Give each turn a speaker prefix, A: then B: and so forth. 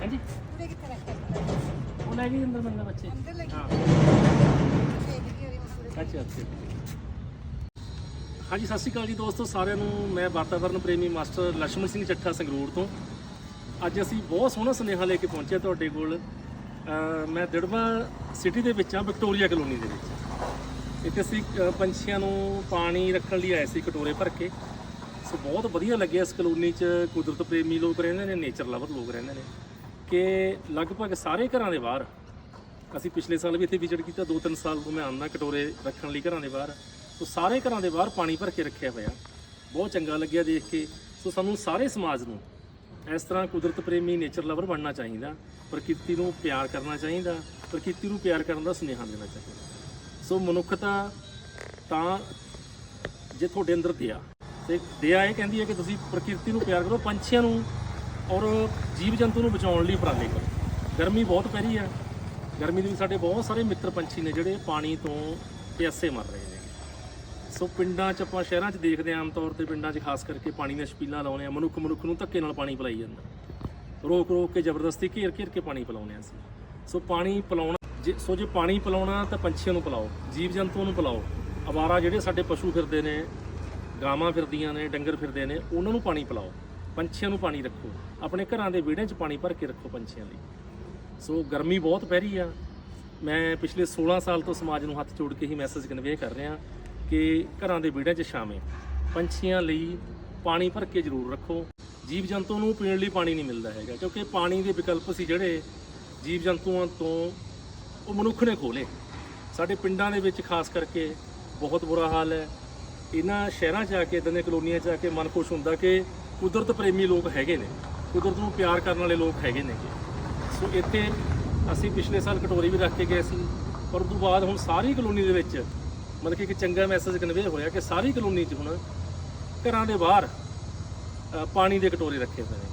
A: ਹਾਂਜੀ।
B: ਕਿੱਥੇ ਰੱਖਿਆ?
A: ਉਹ ਲੈ ਅੰਦਰ ਬੱਚੇ।
B: ਅੰਦਰ
A: ਅੱਛਾ ਅੱਛਾ। ਹਾਂਜੀ ਸਤਿ ਸ਼੍ਰੀ ਅਕਾਲ ਜੀ ਦੋਸਤੋ ਸਾਰਿਆਂ ਨੂੰ ਮੈਂ ਵਾਤਾਵਰਨ ਪ੍ਰੇਮੀ ਮਾਸਟਰ ਲక్ష్ਮਣ ਸਿੰਘ ਚੱਠਾ ਸੰਗਰੂਰ ਤੋਂ। ਅੱਜ ਅਸੀਂ ਬਹੁਤ ਸੋਹਣਾ ਸੁਨੇਹਾ ਲੈ ਕੇ ਪਹੁੰਚੇ ਤੁਹਾਡੇ ਕੋਲ। ਮੈਂ ਦਿੜਵਾ ਸਿਟੀ ਦੇ ਵਿੱਚ ਆ ਵਿਕਟੋਰੀਆ ਕਲੋਨੀ ਦੇ ਵਿੱਚ। ਇੱਥੇ ਅਸੀਂ ਪੰਛੀਆਂ ਨੂੰ ਪਾਣੀ ਰੱਖਣ ਲਈ ਆਏ ਸੀ ਕਟੋਰੇ ਭਰ ਕੇ। ਸੋ ਬਹੁਤ ਵਧੀਆ ਲੱਗਿਆ ਇਸ ਕਲੋਨੀ 'ਚ। ਕੁਦਰਤ ਪ੍ਰੇਮੀ ਲੋਕ ਰਹਿੰਦੇ ਨੇ ਨੇਚਰ ਲਵਰ ਲੋਕ ਰਹਿੰਦੇ ਨੇ। ਕਿ ਲਗਭਗ ਸਾਰੇ ਘਰਾਂ ਦੇ ਬਾਹਰ, ਅਸੀਂ ਪਿਛਲੇ ਸਾਲ ਵੀ ਇੱਥੇ ਵਿਜ਼ਿਟ ਕੀਤਾ 2-3 ਸਾਲ ਤੋਂ ਮੈਂ ਆਉਂਦਾ ਕਟੋਰੇ ਰੱਖਣ ਲਈ ਘਰਾਂ ਦੇ ਬਾਹਰ। ਸੋ ਸਾਰੇ ਘਰਾਂ ਦੇ ਬਾਹਰ ਪਾਣੀ ਭਰ ਕੇ ਰੱਖਿਆ ਹੋਇਆ। ਬਹੁਤ ਚੰਗਾ ਲੱਗਿਆ ਦੇਖ ਕੇ। ਸੋ ਸਾਨੂੰ ਸਾਰੇ ਸਮਾਜ ਨੂੰ ਇਸ ਤਰ੍ਹਾਂ ਕੁਦਰਤ ਪ੍ਰੇਮੀ ਨੇਚਰ ਲਵਰ ਬਣਨਾ ਚਾਹੀਦਾ। ਪ੍ਰਕਿਰਤੀ ਨੂੰ ਪਿਆਰ ਕਰਨਾ ਚਾਹੀਦਾ। ਪ੍ਰਕਿਰਤੀ ਨੂੰ ਪਿਆਰ ਕਰਨ ਦਾ ਸੁਨੇਹਾ ਦੇਣਾ ਚਾਹੀਦਾ। ਸੋ ਮਨੁੱਖਤਾ ਤਾਂ ਜੇ ਤੁਹਾਡੇ ਅੰਦਰ ਦਇਆ, ਤੇ ਦਇਆ ਇਹ ਕਹਿੰਦੀ ਹੈ ਕਿ ਤੁਸੀਂ ਪ੍ਰਕਿਰਤੀ ਨੂੰ ਪਿਆਰ ਕਰੋ, ਪੰਛੀਆਂ ਨੂੰ ਔਰ ਜੀਵ ਜੰਤੂ ਨੂੰ ਬਚਾਉਣ ਲਈ ਉਪਰਾਲੇ ਕਰੋ। ਗਰਮੀ ਬਹੁਤ ਪੈ ਰਹੀ ਹੈ। ਗਰਮੀ ਦੇ ਵਿੱਚ ਸਾਡੇ ਬਹੁਤ ਸਾਰੇ ਮਿੱਤਰ ਪੰਛੀ ਨੇ ਜਿਹੜੇ ਪਾਣੀ ਤੋਂ ਪਿਆਸੇ ਮਰ ਰਹੇ ਨੇ। ਸੋ ਪਿੰਡਾਂ 'ਚ ਆਪਾਂ ਸ਼ਹਿਰਾਂ 'ਚ ਦੇਖਦੇ ਹਾਂ ਆਮ ਤੌਰ ਤੇ ਪਿੰਡਾਂ 'ਚ ਖਾਸ ਕਰਕੇ ਪਾਣੀ ਦੀਆਂ ਛਪੀਲਾਂ ਲਾਉਂਦੇ ਆ ਮਨੁੱਖ ਮਨੁੱਖ ਨੂੰ ਧੱਕੇ ਨਾਲ ਪਾਣੀ ਪਿਲਾਈ ਜਾਂਦਾ। ਰੋਕ ਰੋਕ ਕੇ ਜ਼ਬਰਦਸਤੀ ਘੇਰ ਘੇਰ ਕੇ ਪਾਣੀ ਪਿਲਾਉਂਦੇ ਆ ਅਸੀਂ। ਸੋ ਪਾਣੀ ਪਿਲਾਉਣਾ, ਜੇ ਸੋ ਜੇ ਪਾਣੀ ਪਿਲਾਉਣਾ ਤਾਂ ਪੰਛੀਆਂ ਨੂੰ ਪਿਲਾਓ, ਜੀਵ ਜੰਤੂਆਂ ਨੂੰ ਪਿਲਾਓ। ਅਵਾਰਾ ਜਿਹੜੇ ਸਾਡੇ ਪਸ਼ੂ ਫਿਰਦੇ ਨੇ, ਗਾਵਾਂ ਫਿਰਦੀਆਂ ਨੇ, ਡੰਗਰ ਫਿਰਦੇ ਨੇ, ਉਹਨਾਂ ਨੂੰ ਪਾਣੀ ਪਿਲਾਓ। ਪੰਛੀਆਂ ਨੂੰ ਪਾਣੀ ਰੱਖੋ। ਆਪਣੇ ਘਰਾਂ ਦੇ ਵਿਹੜਿਆਂ 'ਚ ਪਾਣੀ ਭਰ ਕੇ ਰੱਖੋ ਪੰਛੀਆਂ ਲਈ। ਸੋ ਗਰਮੀ ਬਹੁਤ ਪੈ ਰਹੀ ਆ। ਮੈਂ ਪਿਛਲੇ 16 ਸਾਲ ਤੋਂ ਸਮਾਜ ਨੂੰ ਹੱਥ ਜੋੜ ਕੇ ਹੀ ਮੈਸੇਜ ਕਨਵੇ ਕਰ ਰਿਹਾ ਕਿ ਘਰਾਂ ਦੇ ਵਿਹੜਿਆਂ 'ਚ ਛਾਵੇਂ। ਪੰਛੀਆਂ ਲਈ ਪਾਣੀ ਭਰ ਕੇ ਜ਼ਰੂਰ ਰੱਖੋ। ਜੀਵ ਜੰਤੂ ਨੂੰ ਪੀਣ ਲਈ ਪਾਣੀ ਨਹੀਂ ਮਿਲਦਾ ਹੈਗਾ, ਕਿਉਂਕਿ ਪਾਣੀ ਦੇ ਵਿਕਲਪ ਸੀ ਜਿਹੜੇ ਜੀਵ ਜੰਤੂਆਂ ਤੋਂ ਉਹ ਮਨੁੱਖ ਨੇ ਖੋਲੇ। ਸਾਡੇ ਪਿੰਡਾਂ ਦੇ ਵਿੱਚ ਖਾਸ ਕਰਕੇ ਬਹੁਤ ਬੁਰਾ ਹਾਲ ਹੈ। ਇਹਨਾਂ ਸ਼ਹਿਰਾਂ 'ਚ ਆ ਕੇ, ਇਦਾਂ ਦੀਆਂ ਕਲੋਨੀਆਂ 'ਚ ਆ ਕੇ ਮਨ ਖੁਸ਼ ਹੁੰਦਾ ਕਿ ਕੁਦਰਤ ਪ੍ਰੇਮੀ ਲੋਕ ਹੈਗੇ ਨੇ, ਕੁਦਰਤ ਨੂੰ ਪਿਆਰ ਕਰਨ ਵਾਲੇ ਲੋਕ ਹੈਗੇ ਨੇ ਸੋ ਇੱਥੇ ਅਸੀਂ ਪਿਛਲੇ ਸਾਲ ਕਟੋਰੀ ਵੀ ਰੱਖ ਕੇ ਗਏ ਸੀ, ਪਰ ਉਦੋਂ ਬਾਅਦ ਹੁਣ ਸਾਰੀ ਕਲੋਨੀ ਦੇ ਵਿੱਚ ਮਤਲਬ ਕਿ ਇੱਕ ਚੰਗਾ ਮੈਸੇਜ ਕਨਵੇ ਹੋਇਆ ਕਿ ਸਾਰੀ ਕਲੋਨੀ 'ਚ ਹੁਣ ਘਰਾਂ ਦੇ ਬਾਹਰ ਪਾਣੀ ਦੇ ਕਟੋਰੇ ਰੱਖੇ ਹੋਏ ਨੇ।